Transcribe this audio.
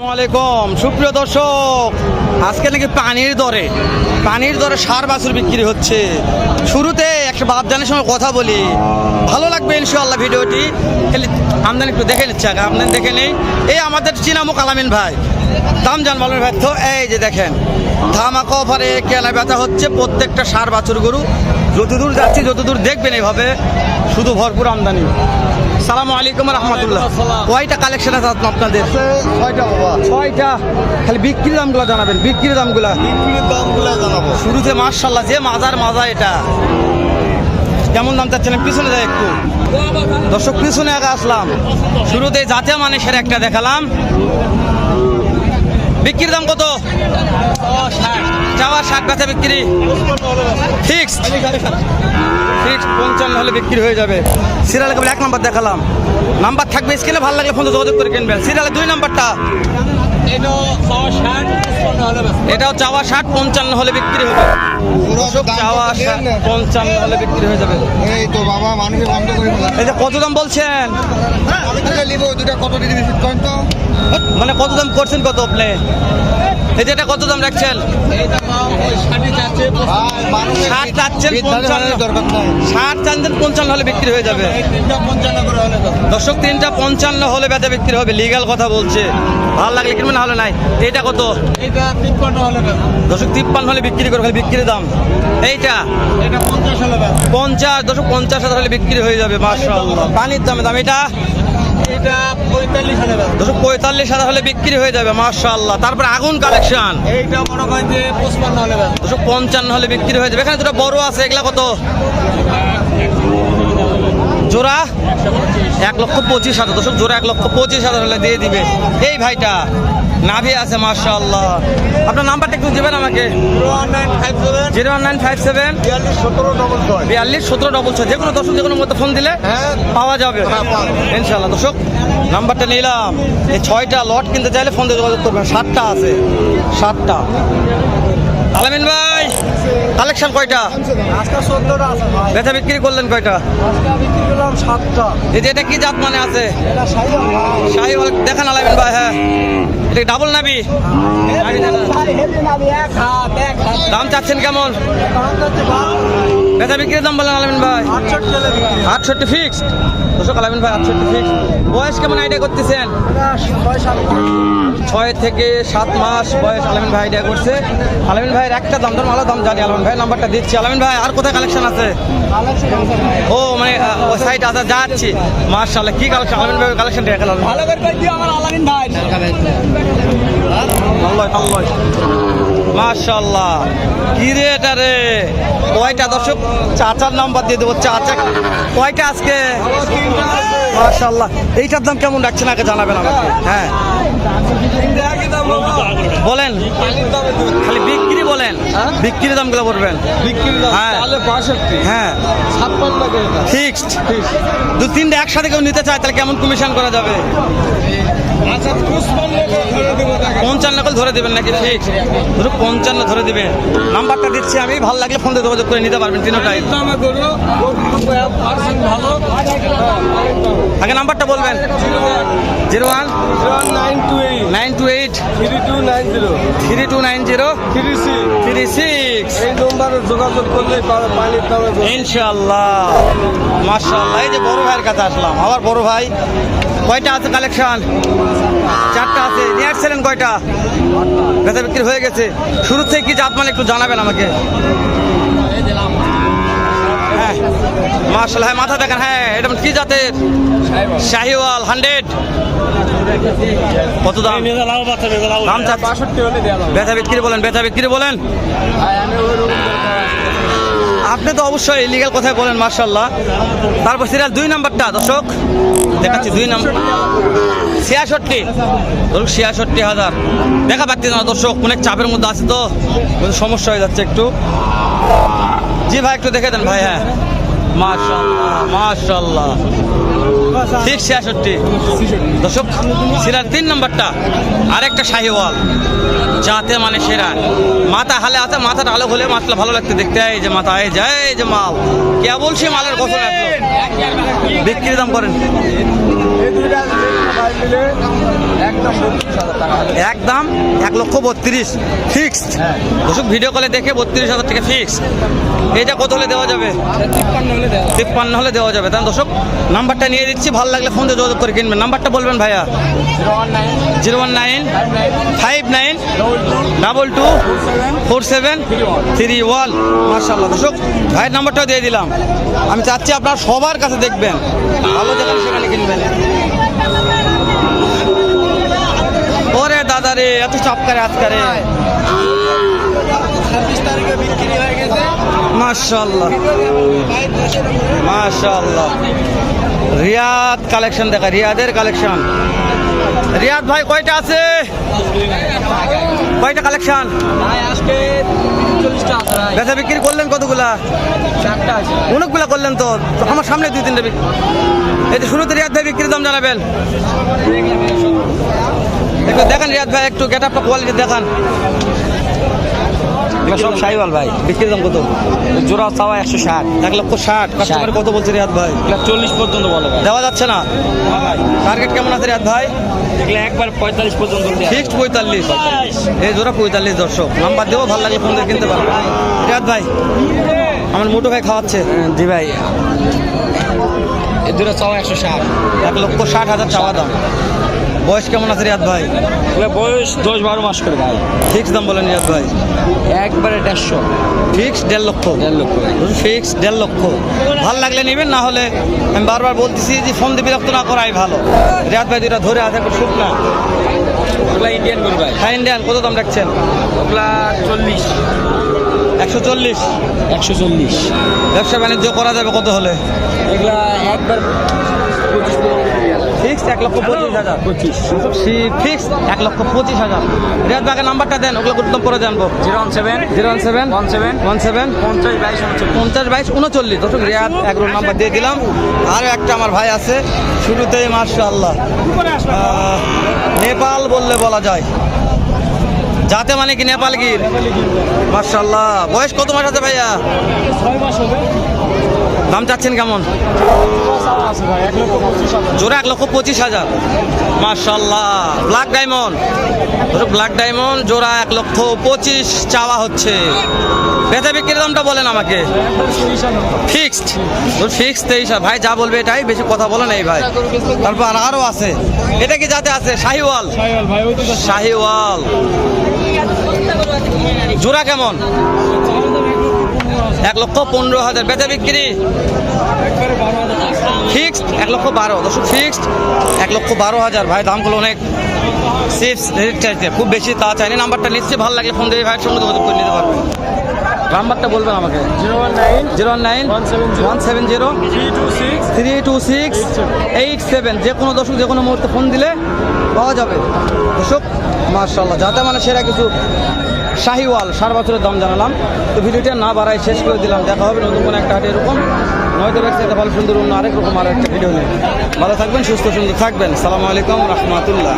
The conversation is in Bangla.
আসসালামাইকুম সুপ্রিয় দর্শক, আজকে নাকি পানির দরে পানির দরে সার বাছুর বিক্রি হচ্ছে। শুরুতে একটা বাপজানের সঙ্গে কথা বলি। ভালো লাগবে ইনশাল্লাহ ভিডিওটি। খালি আমদানি একটু দেখে নিচ্ছে আগে, আমদানি দেখে নেই। এই আমাদের চিনামুখ আলামিন ভাই। দাম জান মালুম ভাই। তো এই যে দেখেন, ধামাকা অফারে কেনা ব্যথা হচ্ছে প্রত্যেকটা সার বাছুর গরু। যতদূর যাচ্ছি, যতদূর দেখবেন এইভাবে, শুধু ভরপুর আমদানি। সালামু আলাইকুম রহমতুল্লাহ। কয়টা কালেকশন আছে আপনাদের? ছয়টা বাবা। ছয়টা? খালি বিক্রি দামগুলো জানাবেন বিক্রি দামগুলো। বিক্রির দামগুলো জানাব। শুরুতে মার্শাল্লাহ যে মাজার মাজা এটা। কেমন দাম চাচ্ছেন পিছনে যায় একটু। দর্শক পিছনে আগে আসলাম। শুরুতে জাতীয় মানুষের একটা দেখালাম। বিক্রির দাম কত? ষাট বিক্রি। ফিক্সড। ফিক্সড পঞ্চান্ন হলে বিক্রি হয়ে যাবে। সিরিয়ালে কেবল এক নাম্বার দেখালাম। নাম্বার থাকবে, স্ক্রিনে ভালো লাগলে ফোন যোগাযোগ করে কিনবেন। সিরিয়ালে দুই নাম্বারটা। এটাও চাওয়া ষাট, পঞ্চান্ন হলে বিক্রি হবে। চাওয়া পঞ্চান্ন হলে বিক্রি হয়ে যাবে। এই তো বাবা কত দাম বলছেন? দুটো কত তো? মানে কত দাম করছেন কত আপনি? এই যে এটা কত দাম রাখছেন? পঞ্চান্ন। হলে বিক্রি হয়ে যাবে। তিনটা পঞ্চান্ন হলে বিক্রি হবে কথা বলছে। ভালো লাগলে হলে বিক্রি দাম। এইটা? পঞ্চাশ দশক পঞ্চাশ হাজার হলে বিক্রি হয়ে যাবে পানির দামে দাম এটা দশক পঁয়তাল্লিশ হাজার হলে বিক্রি হয়ে যাবে মার্শাল্লাহ তারপরে আগুন কালেকশন। দুশো পঞ্চান্ন হলে বিক্রি হয়ে যাবে। এখানে দুটো বড় আছে এগুলা কত? জোড়া? এক লক্ষ পঁচিশ হাজার। দশক জোড়া এক লক্ষ পঁচিশ হাজার হলে দিয়ে দিবে। এই ভাইটা। নাভি আছে, মাশাআল্লাহ। আপনার নাম্বারটা একটু দেবেন আমাকে। Zero one nine five seven. বিয়াল্লিশ সতেরো ডবল ছয়। যে কোনো দর্শক যে কোনো মতো ফোন দিলে। পাওয়া যাবে। ইনশাল্লাহ দর্শক, নাম্বারটা নিলাম। এই ছয়টা লট কিনতে চাইলে ফোন দিয়ে যোগাযোগ করবেন। সাতটা আছে। সাতটা। আলামিন ভাই, কালেকশন কয়টা? বেচা বিক্রি করলেন কয়টা? আজকে সাতটা। এই যে এটা কি জাত মানে আছে? এটা দেখা শাহি দেখান আলামিন ভাই হ্যাঁ। এটা ডাবল নাবি? দাম চাচ্ছেন কেমন? বেচা বিক্রির দাম বলেন আলামিন ভাই। আটষট্টি ফিক্সড দর্শক আলামিন ভাই আটষট্টি ফিক্সড বয়স কেমন আইডিয়া করতেছেন? ছয় থেকে সাত মাস বয়স আলামিন ভাই আইডিয়া করছে। আলামিন ভাইয়ের একটা দাম ধরুন আলাদা দাম জানি আলামিন ভাই নাম্বারটা দিচ্ছি। আলামিন ভাই আর কোথায় কালেকশন আছে? ও মানে সাইড আছে যাচ্ছি। মার্শাল্লাহ কি কালেকশন আলামিন ভাই কালেকশন রেখে আলামিন ভাই। আল্লাহ আল্লাহ। মাশাল্লাহ কি রে এটা রে? কয়টা দর্শক? চাচার নাম্বার দিয়ে দেবো চাচা। কয়টা আজকে? মাশাল্লাহ এইটার দাম কেমন রাখছেন আগে জানাবেন আমাকে। হ্যাঁ। বলেন। খালি বিক্রি বলেন। বিক্রি দামগুলো বলবেন। হ্যাঁ। হ্যাঁ। ফিক্সড। দু তিনটে একসাথে কেউ নিতে চায় তাহলে কেমন কমিশন করা যাবে? পঞ্চান্ন করে ধরে দেবেন নাকি? ঠিক। ধরো পঞ্চান্ন ধরে দেবে নাম্বারটা দিচ্ছি আমি ভালো লাগলে ফোন দিয়ে যোগাযোগ করে নিতে পারবেন তিনটাই। আগে নাম্বারটা বলবেন। Zero one nine two eight. Three two nine zero. Three six. এই নম্বরে যোগাযোগ করলে ইনশাল্লাহ মার্শাল্লাহ এই যে বড় ভাইয়ের কাছে আসলাম। আবার বড় ভাই। কয়টা আছে কালেকশন চারটা আছে। নিয়ে আসছিলেন কয়টা? বেচা বিক্রি হয়ে গেছে। শুরু থেকে কি জাত মানে একটু জানাবেন আমাকে? হ্যাঁ। মার্শাল্লাহ হ্যাঁ মাথা দেখেন হ্যাঁ এটা কি জাতের? শাহিওয়াল, হান্ড্রেড। কত দাম? দাম চাচ্ছে। বেচা বিক্রি বলেন, বেচা বিক্রি বলেন। আপনি তো অবশ্যই ইলিগাল কথাই বলেন মার্শাল্লাহ তারপর সিরিয়াল দুই নাম্বারটা, দর্শক, দেখাচ্ছি দুই নাম্বার। ছিয়াষট্টি ধরুন ছিয়াষট্টি হাজার। দেখা পাচ্ছি না, দর্শক, অনেক চাপের মধ্যে আছে তো সমস্যা হয়ে যাচ্ছে একটু। জি ভাই, একটু দেখে দেন ভাই হ্যাঁ। মার্শাল্লাহ ঠিক ছিয়াষট্টি। দর্শক সিরার তিন নম্বরটা, আরেকটা শাহিওয়াল। যাতে মানে সেরা। মাথা হালে আছে মাথাটা আলো হলে মাছটা ভালো লাগতে দেখতে। এই যে মাথা এই যায় এই যে মাল। কে বলছি মালের রাখল বিক্রি দাম করেন। একদম এক লক্ষ বত্রিশ। ফিক্সড। দর্শক ভিডিও কলে দেখে বত্রিশ হাজার টাকা ফিক্সড। এইটা কত হলে দেওয়া যাবে? তিপ্পান্ন হলে দেওয়া যাবে। তাই দর্শক নাম্বারটা নিয়ে দিচ্ছি। ভালো লাগলে ফোন দিয়ে যোগাযোগ করে কিনবেন। নাম্বারটা বলবেন ভাইয়া। Zero one nine five nine double two four seven three one মার্শাল্লাহ দর্শক, ভাইয়ের নাম্বারটাও দিয়ে দিলাম। আমি চাচ্ছি আপনারা সবার কাছে দেখবেন। ভালো যেখানে সেখানে কিনবেন। ওরে দাদা রে, এত চাপ করে আজকারে মাশাল্লাহ মাশাল্লাহ রিয়াদ কালেকশন দেখা, রিয়াদের কালেকশন। রিয়াদ ভাই, কয়টা আছে? কয়টা কালেকশন বেচা বিক্রি করলেন কতগুলা? অনেকগুলা করলেন তো। তো আমার সামনে দুই তিনটা বিক্রি এই যে শুরুতে রিয়াদ ভাই বিক্রির দাম জানাবেন। একটু দেখেন রিয়াদ ভাই একটু গেট আপটা কোয়ালিটি দেখান। সব সাইওয়াল ভাই। বিক্রির দাম কত? জোড়া চাওয়া একশো ষাট। এক লক্ষ ষাট। কাস্টমার কত বলছে রিয়াদ ভাই? চল্লিশ পর্যন্ত বলে দেওয়া যাচ্ছে না? টার্গেট কেমন আছে রিয়াদ ভাই? এগুলো একবার পঁয়তাল্লিশ পর্যন্ত ফিক্সড পঁয়তাল্লিশ। এই জোড়া পঁয়তাল্লিশ দর্শক। নাম্বার দেবো ভালো লাগে ফোন কিনতে পারবে রিয়াদ ভাই আমার মোটো ভাই খাওয়াচ্ছে। জি ভাই। এ দুটো চাওয়া একশো ষাট। এক লক্ষ ষাট হাজার চাওয়া দাম। বয়স কেমন আছে রিয়াদ ভাই? বয়স দশ বারো মাস করে ভাই। ফিক্স দাম বলেন রিয়াদ ভাই। একবারে দেড়শো। ফিক্স দেড় লক্ষ। দেড় লক্ষ ফিক্স দেড় লক্ষ। ভালো লাগলে নেবেন না হলে আমি বারবার বলতেছি যে ফোন দিয়ে বিরক্ত না করাই ভালো। রিয়াদ ভাই দুটা ধরে আছে একটু শুক না ওগুলা ইন্ডিয়ান গরু ভাই। হ্যাঁ ইন্ডিয়ান কত দাম রাখছেন? ওগুলা চল্লিশ। একশো চল্লিশ? একশো চল্লিশ। ব্যবসা বাণিজ্য করা যাবে কত হলে? এগুলা একবার পঁচিশ ফিক্স এক লক্ষ পঁচিশ হাজার। পঁচিশ ফিক্স এক লক্ষ পঁচিশ হাজার। রিয়াদ ভাইকে নাম্বারটা দেন ওগুলো গুরুত্ব পরে জানব। Zero one seven zero one seven one seven one seven পঞ্চাশ বাইশ উনচল্লিশ। পঞ্চাশ বাইশ উনচল্লিশ। দর্শক রিয়াদ এগারো নাম্বার দিয়ে দিলাম। আরও একটা আমার ভাই আছে শুরুতেই মার্শাল্লাহ নেপাল বললে বলা যায়। যাতে মানে কি নেপাল গির? মার্শাল্লাহ বয়স কত মাস আছে ভাইয়া? ছয় মাস হবে। দাম চাচ্ছেন কেমন? ভাই এক লক্ষ পঁচিশ হাজার। মার্শাল্লাহ ব্ল্যাক ডায়মন্ড ব্ল্যাক ডায়মন্ড জোড়া এক লক্ষ পঁচিশ চাওয়া হচ্ছে। বেচা বিক্রির দামটা বলেন আমাকে। ফিক্সড ফিক্সড তেইশ ভাই যা বলবে এটাই বেশি কথা বলে নেই ভাই। তারপর আরও আছে। এটা কি যাতে আছে? শাহিওয়াল। শাহিওয়াল। জোড়া কেমন? এক লক্ষ পনেরো হাজার বেচা বিক্রি। ফিক্সড এক লক্ষ বারো। দশ ফিক্সড এক লক্ষ বারো হাজার। ভাই, দামগুলো অনেক। রেট চাইছে খুব বেশি তা চাইনি নাম্বারটা নিশ্চয়ই ভালো লাগলে ফোন দিয়ে ভাইয়ের সঙ্গে যোগাযোগ করে নিতে পারবেন। নাম্বারটা বলবেন আমাকে। Zero one nine, zero nine one zero one seven zero, three two six, eight seven. যে কোনো দর্শক, যে কোনো মুহূর্তে ফোন দিলে পাওয়া যাবে। দর্শক মার্শাল্লাহ যাতে মানে সেরা কিছু শাহিওয়াল, সার বছরের দাম জানালাম। তো ভিডিওটা না বাড়াই শেষ করে দিলাম। দেখা হবে নতুন কোনো একটা হাটে এরকম। নয়তো ব্যক্তিতে ভালো সুন্দর অন্য আরেক রকম আরেক একটা ভিডিও নিয়ে। ভালো থাকবেন, সুস্থ সুন্দর থাকবেন। সালামু আলাইকুম, রহমতুল্লাহ।